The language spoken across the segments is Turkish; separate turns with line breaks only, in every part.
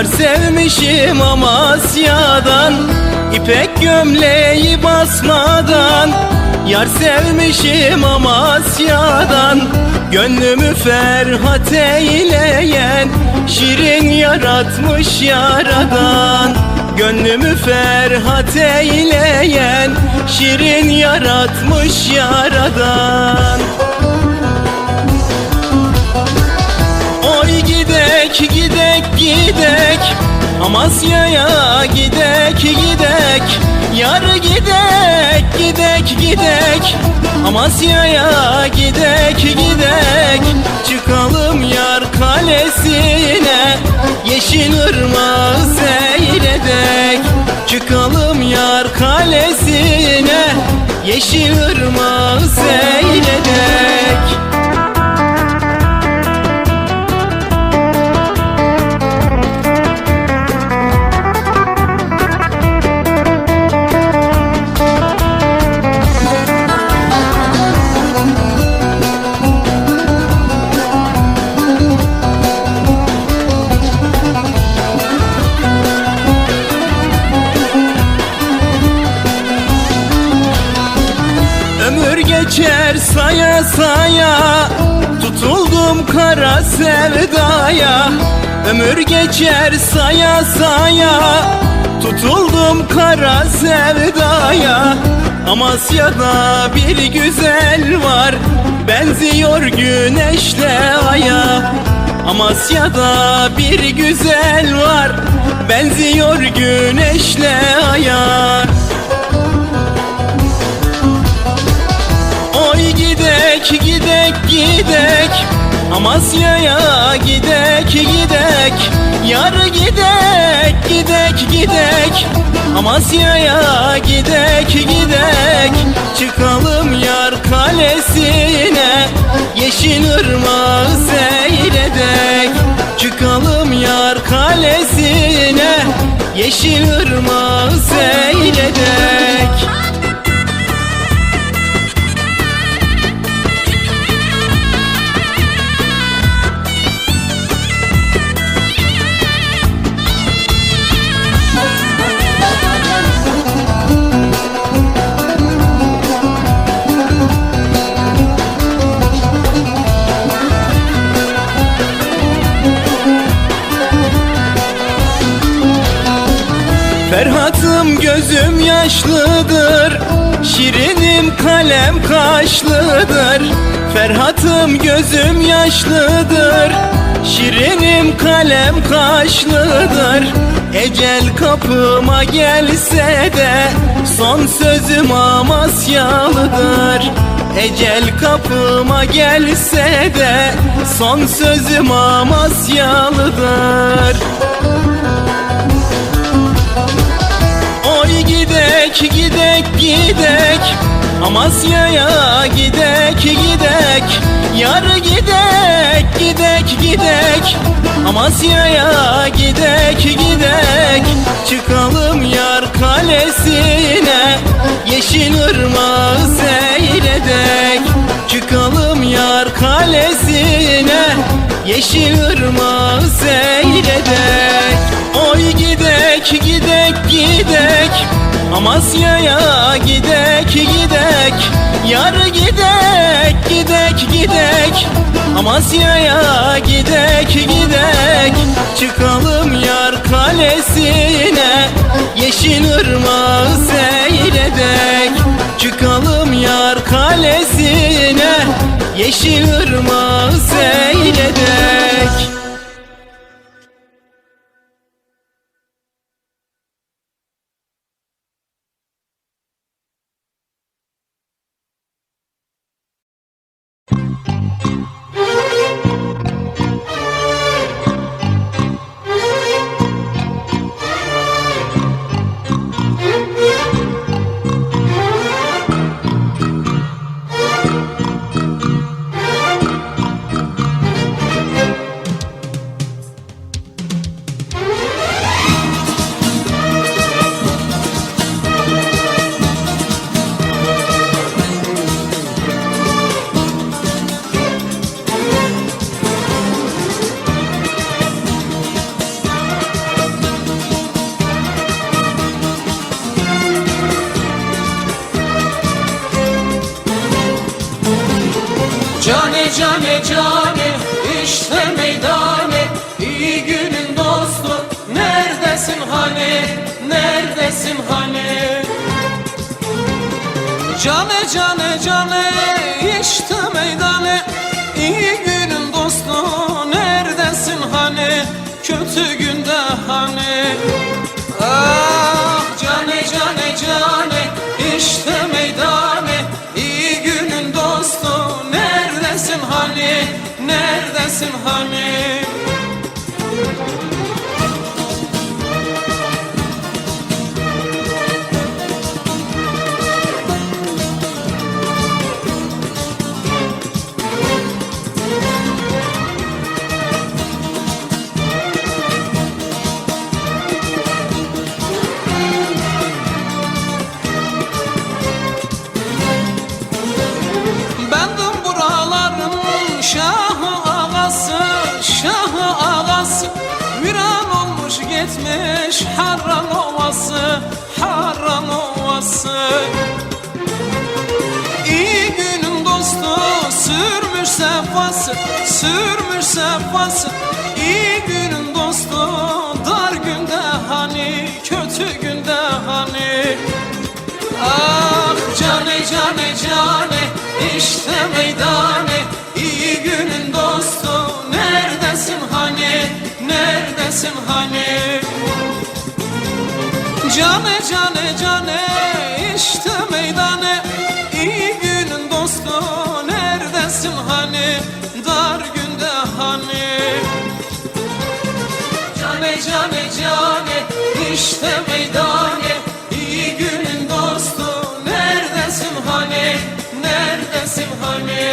Yar sevmişim Amasya'dan İpek gömleği basmadan. Yar sevmişim Amasya'dan Gönlümü ferhat eyleyen. Şirin yaratmış yaradan Gönlümü ferhat eyleyen. Şirin yaratmış yaradan gidek Amasya'ya gidek gidek. Yar gidek gidek gidek. Amasya'ya gidek gidek. Çıkalım yar kalesine Yeşil ırmağı seyredek. Çıkalım yar kalesine Yeşil ırmağı seyredek saya saya Tutuldum kara sevdaya Ömür geçer saya saya Tutuldum kara sevdaya. Amasya'da bir güzel var Benziyor güneşle aya. Amasya'da bir güzel var Benziyor güneşle aya gidek gidek gidek. Amasya'ya gidek gidek. Yar gidek gidek gidek. Amasya'ya gidek gidek. Çıkalım yar kalesine. Yeşil ırmağı seyredek. Çıkalım yar kalesine. Yeşil ırmağı seyredek yaşlıdır. Şirinim kalem kaşlıdır. Ferhat'ım gözüm yaşlıdır. Şirinim kalem kaşlıdır. Ecel kapıma gelse de Son sözüm Amasyalıdır. Ecel kapıma gelse de Son sözüm Amasyalıdır Amasya'ya gidek gidek. Yar gidek gidek gidek. Amasya'ya gidek gidek. Çıkalım yar kalesine. Yeşil ırmağı seyredek. Çıkalım yar kalesine. Yeşil ırmağı seyredek. Oy gidek gidek gidek Amasya'ya gidek gidek. Yar gidek gidek gidek. Amasya'ya gidek gidek. Çıkalım yar kalesine. Yeşil ırmağı seyredek. Çıkalım yar kalesine. Yeşil ırmağı
cane cane işte meydane. İyi günün dostu neredesin hani neredesin hani Cane cane cane işte meydane. İyi günün dostu neredesin hani kötü günde hani Ah cane cane cane işte meydane neredesin sefası Sürmüş sefası. İyi günün dostu Dar günde hani Kötü günde hani. Ah cane cane cane işte meydane. İyi günün dostu neredesin hani neredesin hani? Cane cane cane işte neredesin hani dar günde hani. Cane cane cane işte meydane. İyi günün dostu neredesin hani neredesin hani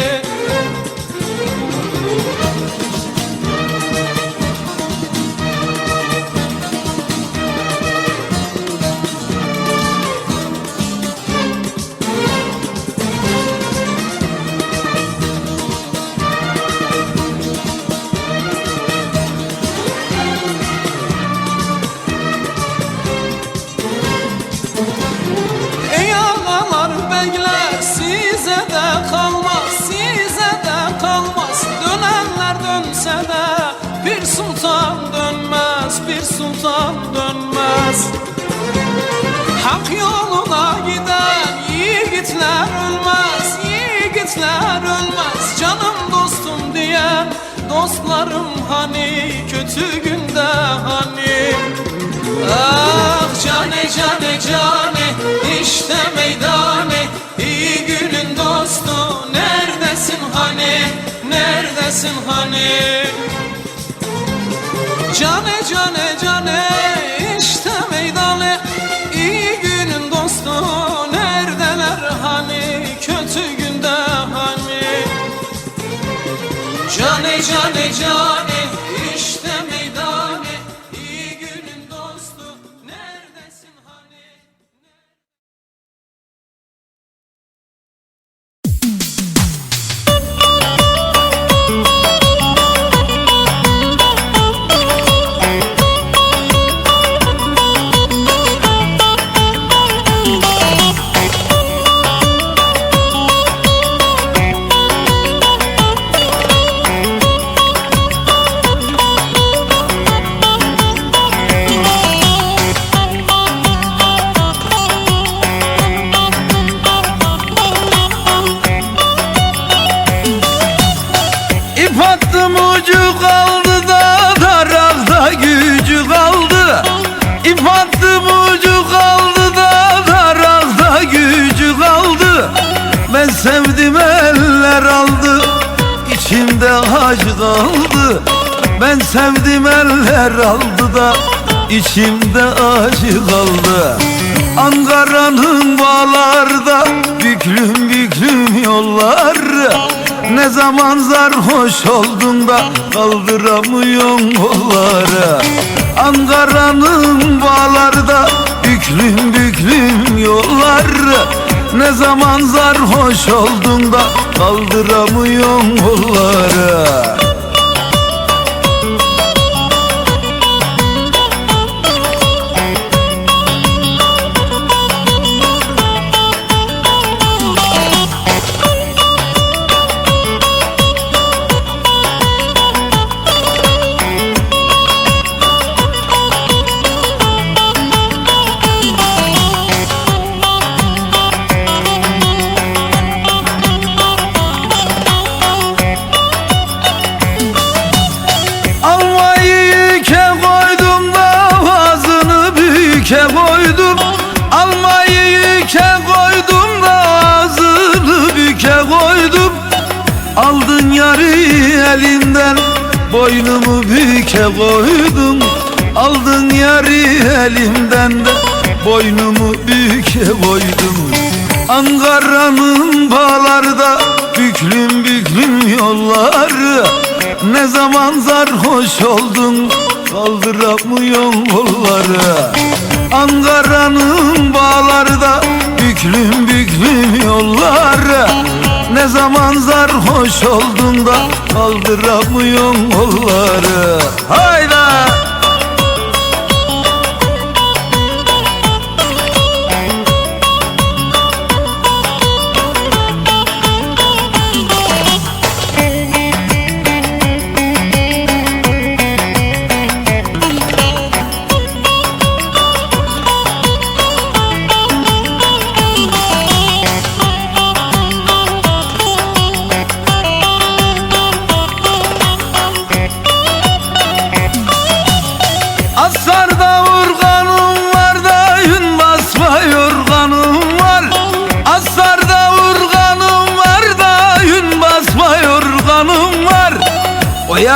dostlarım hani kötü günde hani. Ah cane cane cane işte meydane. İyi günün dostu neredesin hani? Neredesin hani? Cane cane cane Cane cane
içimde acı kaldı Ben sevdim eller aldı da içimde acı kaldı. Ankara'nın bağlarda büklüm büklüm yollar Ne zaman sarhoş oldun da kaldıramıyorsun kolları. Ankara'nın bağlarda büklüm büklüm yollar Ne zaman sarhoş oldun da kaldıramıyorsun kolları Boynumu büke koydum Aldın yarı elimden de. Boynumu büke koydum Ankara'nın bağlarda Büklüm büklüm yolları. Ne zaman sarhoş oldun Kaldıramıyorsun kolları Ankara'nın bağlarda Büklüm büklüm yolları Ne zaman sarhoş oldun da Kaldıramıyorsun kolları Hayda!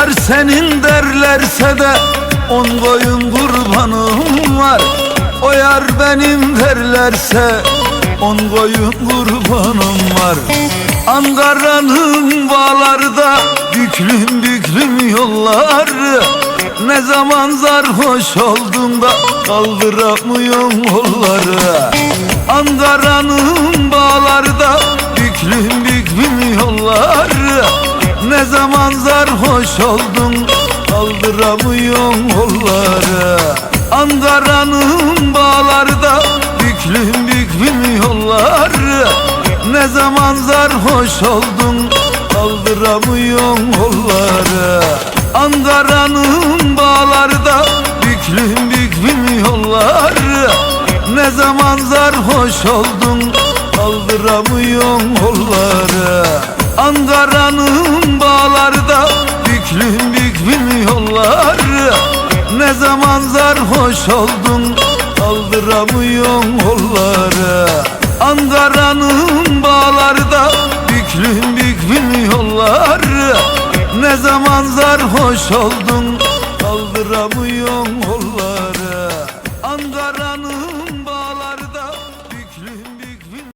Yar senin derlerse de on koyun kurbanım var. O yar benim derlerse on koyun kurbanım var. Ankara'nın bağlarda büklüm büklüm yolları. Ne zaman sarhoş oldun da kaldıramıyorsun kolları. Ankara'nın bağlarda büklüm büklüm yolları Ne zaman sarhoş oldun? Kaldıramıyorsun kolları Ankara'nın bağlarda büklüm büklüm yolları. Ne zaman sarhoş oldun? Kaldıramıyorsun kolları Ankara'nın bağlarda büklüm büklüm yolları. Ne zaman sarhoş oldun? Kaldıramıyorsun kolları Ankara'nın bağlarda büklüm büklüm yolları Ne zaman sarhoş oldun kaldıramıyorsun kolları. Ankara'nın bağlarda büklüm büklüm yolları Ne zaman sarhoş oldun kaldıramıyorsun